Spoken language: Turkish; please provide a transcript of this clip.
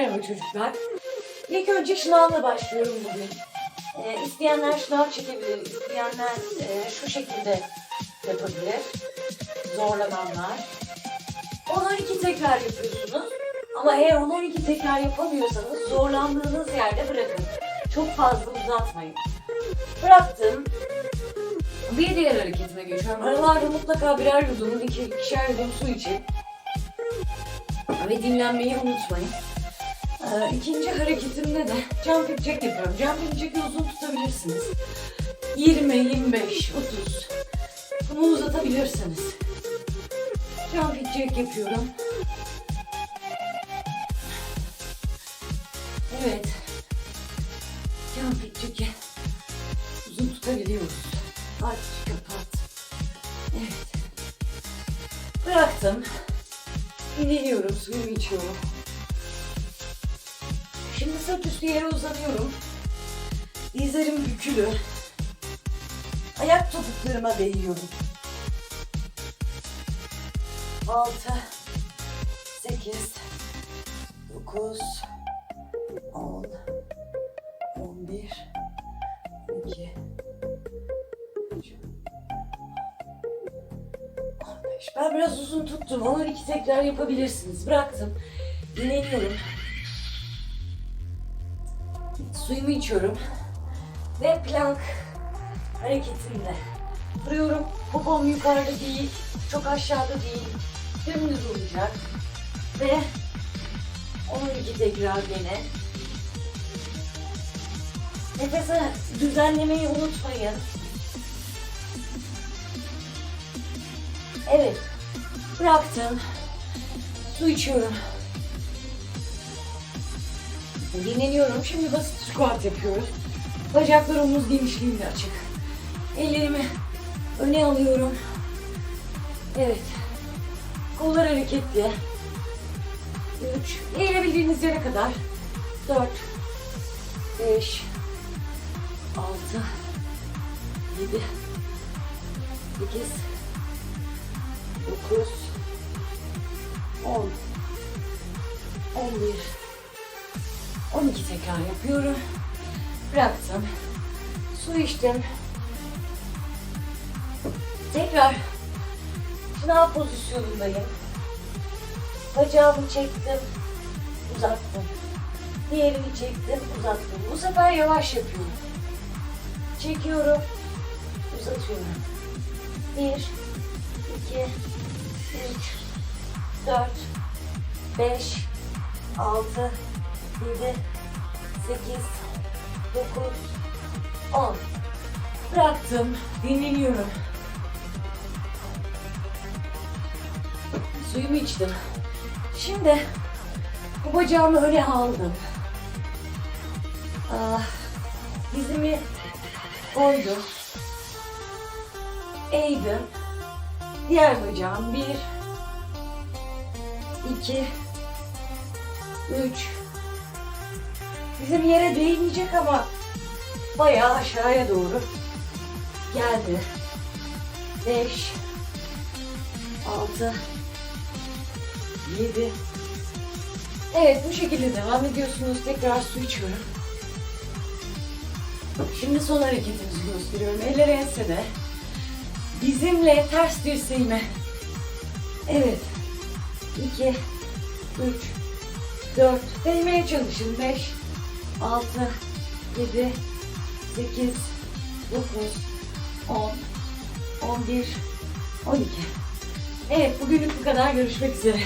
merhaba çocuklar. İlk önce şınavla başlıyorum bugün. Ee, isteyenler şınav çekebilir, isteyenler e, şu şekilde yapabilir. Zorlananlar. 10-12 tekrar yapıyorsunuz. Ama eğer 10-12 tekrar yapamıyorsanız zorlandığınız yerde bırakın. Çok fazla uzatmayın. Bıraktım. Bir diğer hareketime geçiyorum. Aralarda mutlaka birer yudum, iki, ikişer yudum su için. Ve dinlenmeyi unutmayın. Ee, ikinci hareketimde de jumping jack yapıyorum. Jumping jack'i uzun tutabilirsiniz. 20, 25, 30. Bunu uzatabilirsiniz. Jumping jack yapıyorum. Evet. Jumping jack'i uzun tutabiliyoruz. Aç, kapat. Evet. Bıraktım. Dinleniyorum, suyumu içiyorum. Şimdi sırt üstü yere uzanıyorum. Dizlerim bükülü. Ayak topuklarıma değiyorum. 6 8 9 10 11 12 13 15 Ben biraz uzun tuttum. 12 tekrar yapabilirsiniz. Bıraktım. Dinleniyorum. Suyumu içiyorum. Ve plank hareketinde. Duruyorum. Popom yukarıda değil. Çok aşağıda değil. Dümdüz olacak. Ve 12 tekrar gene. Nefesi düzenlemeyi unutmayın. Evet. Bıraktım. Su içiyorum. Dinleniyorum. Şimdi basit squat yapıyoruz. Bacaklar omuz genişliğinde açık. Ellerimi öne alıyorum. Evet. Kollar hareketli. 3. Eğilebildiğiniz yere kadar. 4. 5. 6. 7. 8. 9. 10. 11. 12 tekrar yapıyorum. Bıraktım. Su içtim. Tekrar şınav pozisyonundayım. Bacağımı çektim, uzattım. Diğerini çektim, uzattım. Bu sefer yavaş yapıyorum. Çekiyorum, uzatıyorum. Bir, iki, üç, dört, beş, altı, 7, 8, 9, 10. Bıraktım. Dinleniyorum. Suyumu içtim. Şimdi bu bacağımı öne aldım. Ah, dizimi koydum. Eğdim. Diğer bacağım. Bir, iki, üç, Bizim yere değmeyecek ama bayağı aşağıya doğru geldi. 5 6 7 Evet bu şekilde devam ediyorsunuz. Tekrar su içiyorum. Şimdi son hareketimizi gösteriyorum. Eller ensede. Dizimle ters dirseğime. Evet. 2 3 4 Değmeye çalışın. 5 6, 7, 8, 9, 10, 11, 12. Evet bugünlük bu kadar. Görüşmek üzere.